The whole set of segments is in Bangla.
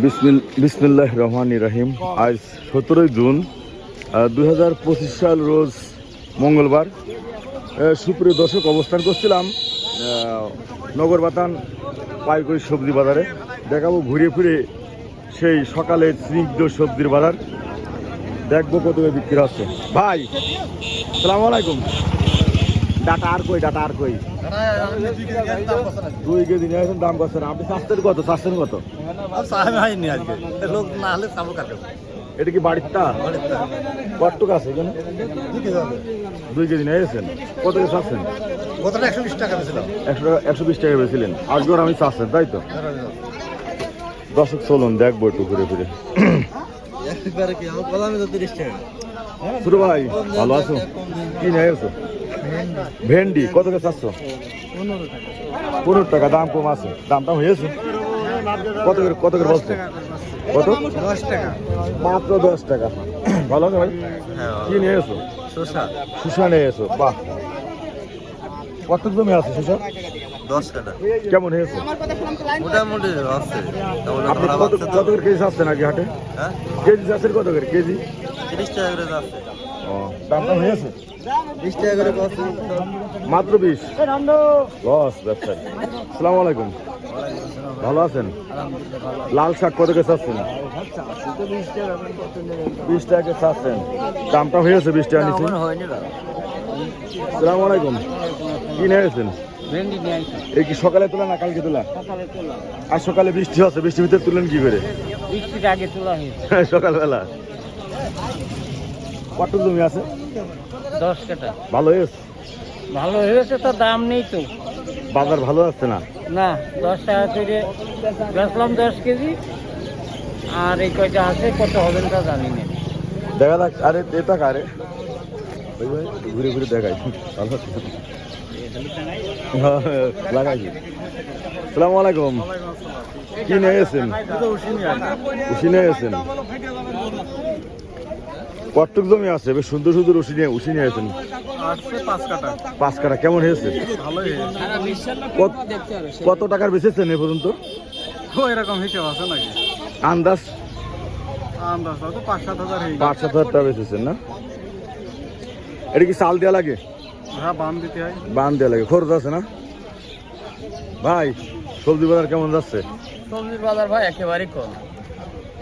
বিসমিল বিসমিল্লাহ রহমান রাহিম। আজ সতেরোই জুন দুই হাজার পঁচিশ সাল রোজ মঙ্গলবার। সুপ্রিয় দর্শক, অবস্থান করছিলাম নগর বাতান পাইকারি সবজি বাজারে। দেখাবো ঘুরে ফিরে সেই সকালে স্নিগ্ধ সবজির বাজার। দেখব কত বিক্রি হচ্ছে। ভাই, সালাম আলাইকুম। ডাটা আর কই ডাটা আর কই? দুই কেজি নিয়ে আসেন দাম করছেন। আপনি চাচ্ছেন কত? চাচ্ছেন কত? হয়নি আজকে লোক না হলে চাবো কাটে এটা কি বাড়িরটা কটটুক আছে এখানে? দুই কেজি নিয়ে এসেছেন কত কেজি চাচ্ছেন? একশো বিশ টাকা দিয়েছিলাম একশো একশো বিশ টাকা বেছিলেন আজকের আমি চাচ্ছেন তাই তো? দর্শক চলুন দেখব একটু ঘুরে টাকা। ছোট ভাই ভালো আছো? কি নিয়ে এসো ভেন্ডি কত করে চাচ্ছ? পনেরো টাকা দাম কম আছে। দামটা হয়েছে? কত করে কত করে বলছে? কত? দশ টাকা মাত্র দশ টাকা। ভালো আছে ভাই? কি নিয়ে এসো? শসা শুষা নিয়ে এসো। বাহ। কত জমি আছে শুষা দশ টাকা কেমন হয়েছে? মোটামুটি আছে। আপনি কত কত করে কেজি হাটে? হ্যাঁ? কেজি চাচ্ছেন কত করে? কেজি? তিরিশ টাকা করে যাচ্ছে ও দামটা হয়েছে? বিশ টাকা করে মাত্র বিশ? লস ব্যবসায়ী। সালাম আলাইকুম। ভালো আছেন? লাল শাক কত করে চাচ্ছেন? বিশ টাকা চাচ্ছেন। দামটা হয়েছে বিশ টাকা নিচ্ছি সালাম আলাইকুম। কি নিয়েছেন এই কি সকালে তোলা না কালকে তোলা? সকালে আর সকালে বৃষ্টি হচ্ছে বৃষ্টির ভিতরে তুলেন কি করে? বৃষ্টির আগে তোলা হয়েছে। সকালবেলা। কত জমি আছে? দশ টাকা ভালো হয়েছে? ভালো হয়েছে তো দাম নেই তো। বাজার ভালো আসছে না? না দশ টাকা করে বেচলাম দশ কেজি। আর এই কয়টা আছে কত হবে তা জানি না। দেখা যাক আরে এটা কারে। ভাই, ঘুরে ঘুরে দেখাই। ভালো আছে। হ্যাঁ, লাগাইছি সালাম আলাইকুম। কি নিয়ে এসেছেন উসি নিয়ে এসেছেন কটটুক জমি আছে বেশ সুন্দর সুন্দর উসি নিয়ে উসি নিয়ে এসেছেন পাঁচ কাটা পাঁচ কাটা কেমন হয়েছে? কত- কত টাকার বেচেছেন এ পর্যন্ত? এরকম হিসেব আছে নাকি? আন্দাজ? আন্দাজ পাঁচ সাত হাজার হয়ে পাঁচ সাত হাজার টাকা বেচেছেন না? এটা কি চাল দেওয়া লাগে? হ্যাঁ দিতে হয়। বান দেওয়া লাগে খরচ আছে না? ভাই সবজি বাজার কেমন যাচ্ছে? সবজির বাজার ভাই একেবারেই কম।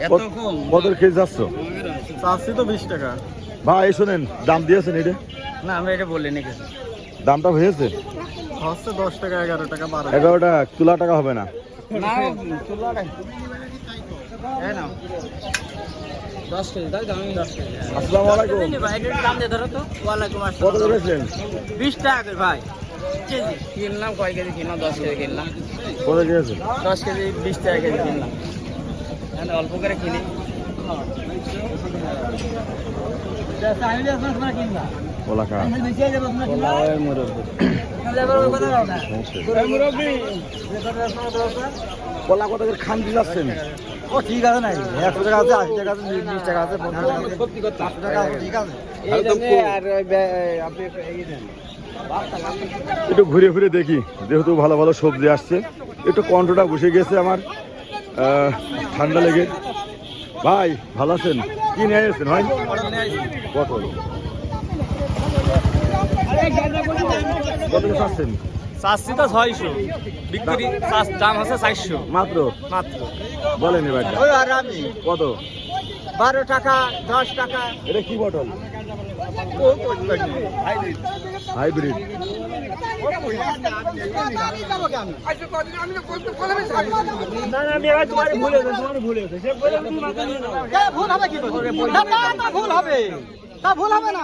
কত- খেয়ে যাচ্ছ চাচ্ছি? তো বিশ টাকা। ভাই শোনেন দাম দিয়েছেন এটা? না আমরা এটা বলি নাকি দামটা হয়েছে? হচ্ছে দশ টাকা এগারো টাকা বারো এগারো টাকা হবে না। কেজি কেজি বিশ টাকা ভাই। কেজি। কিনলাম কয় কেজি কিনলাম? দশ কেজি কিনলাম। দশ কেজি বিশ টাকা কেজি কিনলাম। তাহলে অল্প করে কিনি। কলা কত ও ঠিক আছে একশো টাকা আছে আশি টাকা আছে বিশ টাকা আছে পঞ্চাশ টাকা আছে পাঁচশো টাকা আছে ঠিক আছে। আর আপনি এই দেন। একটু ঘুরে ফিরে দেখি যেহেতু ভালো ভালো সবজি আসছে। একটু কণ্ঠটা বসে গেছে আমার। ঠান্ডা লেগে ভাই ভালো আছেন? কি নিয়ে আসছেন ভাই? পটল। কত আসছেন চাচ্ছি তো ছয়শো। বিক্রি দাম হচ্ছে চারশো। মাত্র? মাত্র। বলেন এবার কত? বারো টাকা দশ টাকা। এটা কি পটল হাইব্রিড না না আমি এবার তোমার ভুলে গেছে তোমার ভুলে গেছে সে বলে আমি মাথা নিয়ে নাও। ভুল হবে কি করে? তা তা- তা ভুল হবে। তা ভুল হবে না।